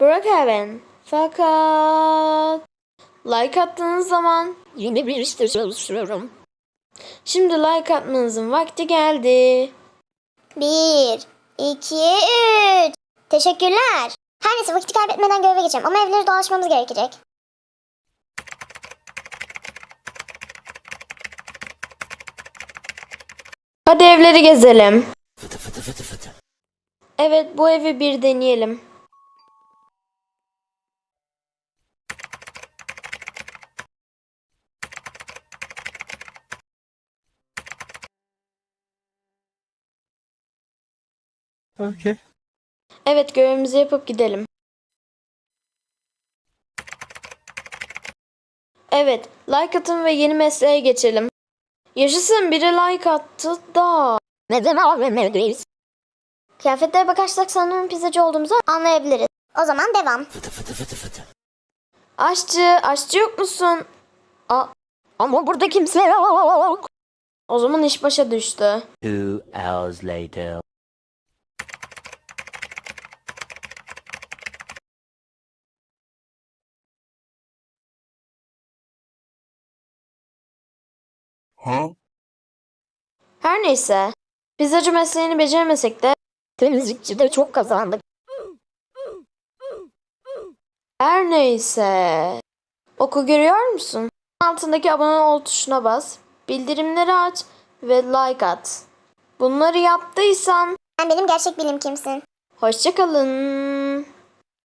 Brookhaven. Fakat like attığınız zaman Yine bir işte çalışıyorum. şimdi like atmanızın vakti geldi. Bir, iki, üç. Teşekkürler. Her neyse vakit kaybetmeden göreve geçelim ama evleri dolaşmamız gerekecek. Hadi evleri gezelim. Fıtı fıtı fıtı fıtı. Evet bu evi bir deneyelim. Okay. Evet görevimizi yapıp gidelim. Evet like atın ve yeni mesleğe geçelim. Yaşasın biri like attı da. Kıyafetlere bakarsak sanırım pizzacı olduğumuzu anlayabiliriz. O zaman devam. Fıtı fıtı fıtı fıtı. Aşçı, aşçı yok musun? Aa, Ama burada kimse yok. o zaman iş başa düştü. Two hours later. Her neyse. Pizzacı mesleğini beceremesek de Temizlikçi de çok kazandık. her neyse. Oku görüyor musun? Altındaki abone ol tuşuna bas. Bildirimleri aç ve like at. Bunları yaptıysan Sen benim gerçek bilim kimsin? hoşçakalın.